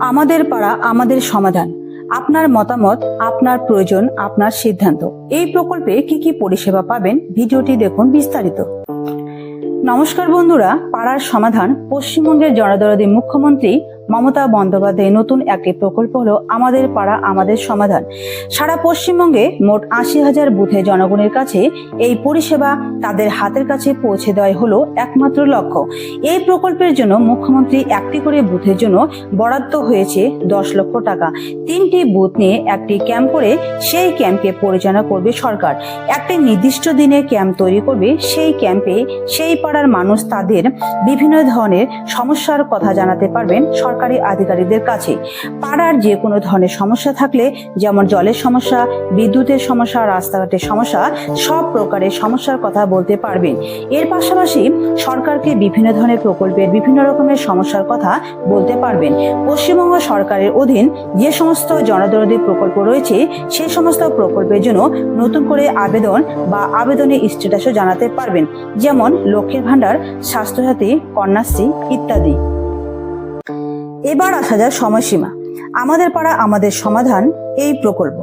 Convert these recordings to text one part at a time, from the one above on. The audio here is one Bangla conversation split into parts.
আমাদের পাড়া আমাদের সমাধান। আপনার মতামত, আপনার প্রয়োজন, আপনার সিদ্ধান্ত। এই প্রকল্পে কি কি পরিষেবা পাবেন ভিডিওটি দেখুন বিস্তারিত। নমস্কার বন্ধুরা, পাড়ার সমাধান, পশ্চিমবঙ্গের জনদরদী মুখ্যমন্ত্রী মমতা বন্দ্যোপাধ্যায়, নতুন একটি প্রকল্প হলো আমাদের পাড়া, আমাদের সমাধান। সারা পশ্চিমবঙ্গে মোট আশি হাজার বুথে জনগণের কাছে এই পরিষেবা তাদের হাতের কাছে পৌঁছে দেওয়াই হলো একমাত্র লক্ষ্য। এই প্রকল্পের জন্য মুখ্যমন্ত্রী একটি করে বুথের জন্য বরাদ্দ হয়েছে দশ লক্ষ টাকা। তিনটি বুথ নিয়ে একটি ক্যাম্প করে সেই ক্যাম্পে পরিচালনা করবে সরকার। একটি নির্দিষ্ট দিনে ক্যাম্প তৈরি করবে সেই ক্যাম্পে সেই পাড়ার মানুষ তাদের বিভিন্ন ধরনের সমস্যার কথা জানাতে পারবেন সরকারি। আধিকারিকদের কাছে। পাড়ার যে কোনো ধরনের সমস্যা থাকলে, যেমন জলের সমস্যা, বিদ্যুতের সমস্যা, রাস্তাঘাটের সমস্যা, সব প্রকারের সমস্যার কথা বলতে পারবেন। এর পাশাপাশি সরকারকে বিভিন্ন ধরনের প্রকল্পের বিভিন্ন রকমের সমস্যার কথা বলতে পারবেন। পশ্চিমবঙ্গ সরকারের অধীন যে সমস্ত জনদরদী প্রকল্প রয়েছে সেই সমস্ত প্রকল্পের জন্য নতুন করে আবেদন বা আবেদনের স্ট্যাটাসও জানাতে পারবেন। যেমন লক্ষ্মীর ভাণ্ডার, স্বাস্থ্যসাথী, কন্যাশ্রী ইত্যাদি। এবার আসা যায় সময়সীমা। আমাদের পাড়া, আমাদের সমাধান, এই প্রকল্প।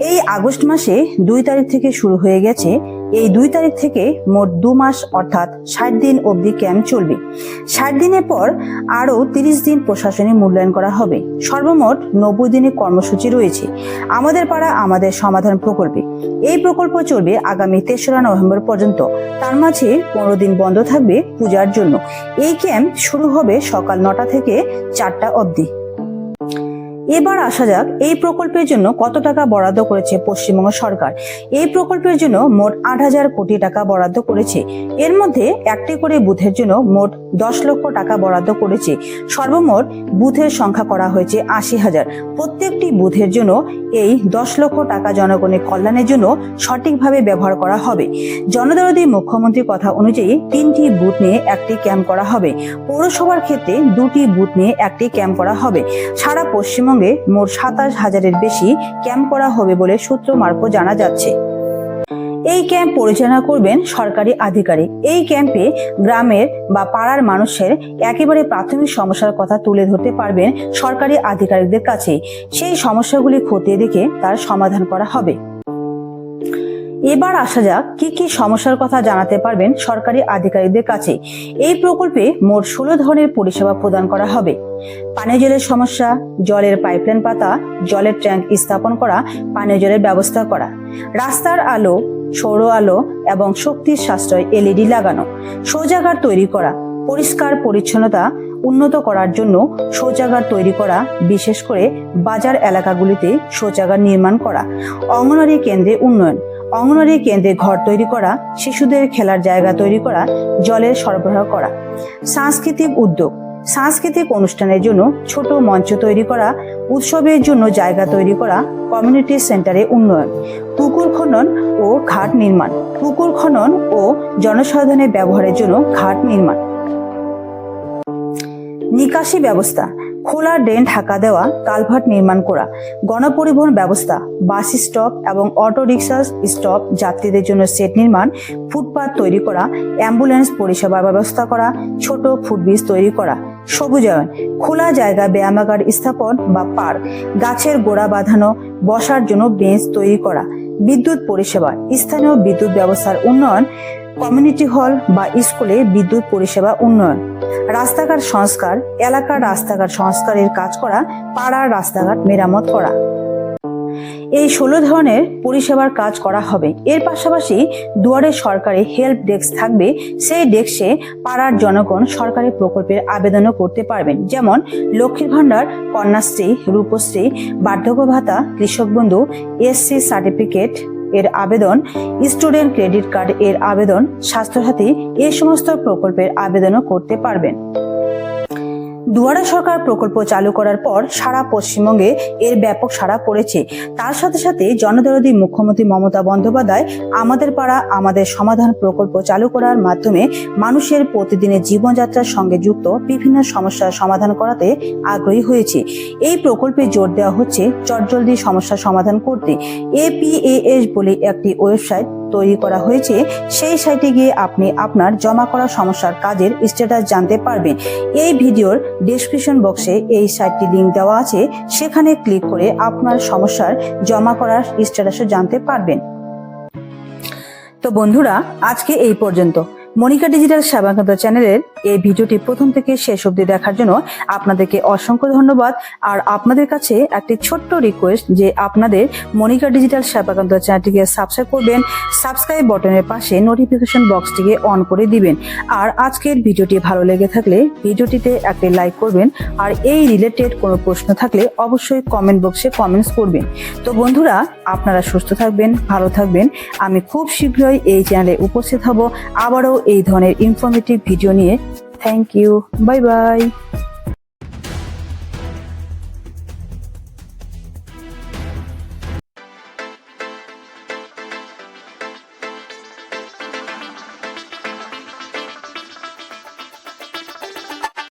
এই আগস্ট মাসে দুই তারিখ থেকে শুরু হয়ে গেছে এই দুই তারিখ থেকে মোট দু মাস, অর্থাৎ ষাট দিন অবধি ক্যাম্প চলবে। ষাট দিনের পর আরও তিরিশ দিন প্রশাসনিক মূল্যায়ন করা হবে। সর্বমোট নব্বই দিনের কর্মসূচি রয়েছে। আমাদের পাড়া আমাদের সমাধান প্রকল্পে। এই প্রকল্প চলবে আগামী তেসরা নভেম্বর পর্যন্ত। তার মাঝে পনেরো দিন বন্ধ থাকবে পূজার জন্য। এই ক্যাম্প শুরু হবে সকাল নটা থেকে চারটা অবধি। এবার আসা যাক এই প্রকল্পের জন্য কত টাকা বরাদ্দ করেছে পশ্চিমবঙ্গ সরকার। এই প্রকল্পের জন্য মোট আট হাজার কোটি টাকা বরাদ্দ করেছে। এর মধ্যে একটি করে বুথের জন্য মোট দশ লক্ষ টাকা বরাদ্দ করেছে। সর্বমোট বুথের সংখ্যা করা হয়েছে আশি হাজার। প্রত্যেকটি বুথের জন্য এই দশ লক্ষ টাকা জনগণের কল্যাণের জন্য সঠিকভাবে ব্যবহার করা হবে। জনদরদী মুখ্যমন্ত্রীর কথা অনুযায়ী তিনটি বুথ নিয়ে একটি ক্যাম্প করা হবে। পৌরসভার ক্ষেত্রে দুটি বুথ নিয়ে একটি ক্যাম্প করা হবে। সারা পশ্চিমবঙ্গে মোট সাতাশ হাজারের বেশি ক্যাম্প করা হবে বলে সূত্র মারফত জানা যাচ্ছে। এই ক্যাম্প পরিচালনা করবেন সরকারি আধিকারিক। এই ক্যাম্পে গ্রামের বা পাড়ার মানুষের একেবারে প্রাথমিক সমস্যার কথা তুলে ধরতে পারবেন সরকারি আধিকারিকদের কাছে। সেই সমস্যাগুলি খতিয়ে দেখে তার সমাধান করা হবে। এবার আসা যাক কি কি সমস্যার কথা জানাতে পারবেন সরকারি আধিকারিকদের কাছে। এই প্রকল্পে মোট ষোলো ধরনের পরিষেবা প্রদান করা হবে। পানীয় জলের সমস্যা, জলের পাইপলাইন পাতা, জলের ট্যাঙ্ক স্থাপন করা পানীয় জলের ব্যবস্থা করা। রাস্তার আলো, সৌর আলো এবং শক্তির সাশ্রয় এলইডি লাগানো। সৌজাগার তৈরি করা। পরিষ্কার পরিচ্ছন্নতা উন্নত করার জন্য শৌচাগার তৈরি করা, বিশেষ করে বাজার এলাকাগুলিতে শৌচাগার নির্মাণ করা। অঙ্গনওয়াড়ি কেন্দ্রে উন্নয়ন। অঙ্গনওয়াড়ি কেন্দ্রে ঘর তৈরি করা, শিশুদের খেলার জায়গা তৈরি করা, জলের সরবরাহ করা। সাংস্কৃতিক উদ্যোগ। সাংস্কৃতিক অনুষ্ঠানের জন্য ছোট মঞ্চ তৈরি করা, উৎসবের জন্য জায়গা তৈরি করা, কমিউনিটি সেন্টারে উন্নয়ন। পুকুর খনন ও ঘাট নির্মাণ। পুকুর খনন ও জনসাধারণের ব্যবহারের জন্য ঘাট নির্মাণ। নিকাশি ব্যবস্থা, খোলা ড্রেন ঢাকা দেওয়া, কালভার্ট নির্মাণ করা, গণপরিবহন ব্যবস্থা, বাস স্টপ এবং অটো রিক্সা স্টপ যাত্রীদের জন্য সেট নির্মাণ, ফুটপাত তৈরি করা, অ্যাম্বুলেন্স পরিষেবার ব্যবস্থা করা, ছোট ফুটব্রিজ তৈরি করা, সবুজায়ন, খোলা জায়গা ব্যায়ামাগার স্থাপন বা পার্ক, গাছের গোড়া বাঁধানো, বসার জন্য বেঞ্চ তৈরি করা, বিদ্যুৎ পরিষেবা, স্থানীয় বিদ্যুৎ ব্যবস্থার উন্নয়ন কমিউনিটি হল বা স্কুলে বিদ্যুৎ পরিষেবা উন্নয়ন। রাস্তাঘাট সংস্কার, এলাকার রাস্তাঘাট সংস্কারের কাজ করা, পাড়ার রাস্তাঘাট মেরামত করা। এই ষোলো ধরনের পরিষেবার কাজ করা হবে। এর পাশাপাশি দুয়ারে সরকারি হেল্প ডেস্ক থাকবে। সেই ডেস্কে পাড়ার জনগণ সরকারি প্রকল্পের আবেদনও করতে পারবেন। যেমন লক্ষ্মীর ভাণ্ডার, কন্যাশ্রী, রূপশ্রী, বার্ধক্য ভাতা, কৃষক বন্ধু, এসসি সার্টিফিকেট এর আবেদন স্টুডেন্ট ক্রেডিট কার্ড এর আবেদন স্বাস্থ্যসাথী এই সমস্ত প্রকল্পের আবেদনও করতে পারবেন। দুয়ারে সরকার প্রকল্প চালু করার পর সারা পশ্চিমবঙ্গে এর ব্যাপক সাড়া পড়েছে। তার সাথে সাথে জনদরদী মুখ্যমন্ত্রী মমতা বন্দ্যোপাধ্যায় আমাদের পাড়া, আমাদের সমাধান প্রকল্প চালু করার মাধ্যমে মানুষের প্রতিদিনের জীবনযাত্রার সঙ্গে যুক্ত বিভিন্ন সমস্যার সমাধান করাতে আগ্রহী হয়েছে। এই প্রকল্পে জোর দেওয়া হচ্ছে চটজলদি সমস্যার সমাধান করতে। এপিএএস বলে একটি ওয়েবসাইট তৈরি করা হয়েছে, সেই সাইটে গিয়ে আপনি আপনার জমা করা সমস্যার কাজের স্ট্যাটাস জানতে পারবেন। এই ভিডিওর ডেসক্রিপশন বক্সে এই সাইটটি লিঙ্ক দেওয়া আছে, সেখানে ক্লিক করে আপনার সমস্যার জমা করার স্ট্যাটাসও জানতে পারবেন। তো বন্ধুরা, আজকে এই পর্যন্ত। মনিকা ডিজিটাল সেবাকেন্দ্র চ্যানেলের এই ভিডিওটি প্রথম থেকে শেষ অবধি দেখার জন্য আপনাদেরকে অসংখ্য ধন্যবাদ। আর আপনাদের কাছে একটি ছোট্ট রিকোয়েস্ট যে আপনাদের মনিকা ডিজিটাল সেবাকেন্দ্র চ্যানেলটিকে সাবস্ক্রাইব করবেন সাবস্ক্রাইব বটনের পাশে নোটিফিকেশন বক্সটিকে অন করে দিবেন। আর আজকের ভিডিওটি ভালো লেগে থাকলে ভিডিওটিতে একটি লাইক করবেন। আর এই রিলেটেড কোনো প্রশ্ন থাকলে অবশ্যই কমেন্ট বক্সে কমেন্টস করবেন। তো বন্ধুরা, আপনারা সুস্থ থাকবেন, ভালো থাকবেন। আমি খুব শীঘ্রই এই চ্যানেলে উপস্থিত হব। আবারও এই ধরনের ইনফরমেটিভ ভিডিও নিয়ে। Thank you bye bye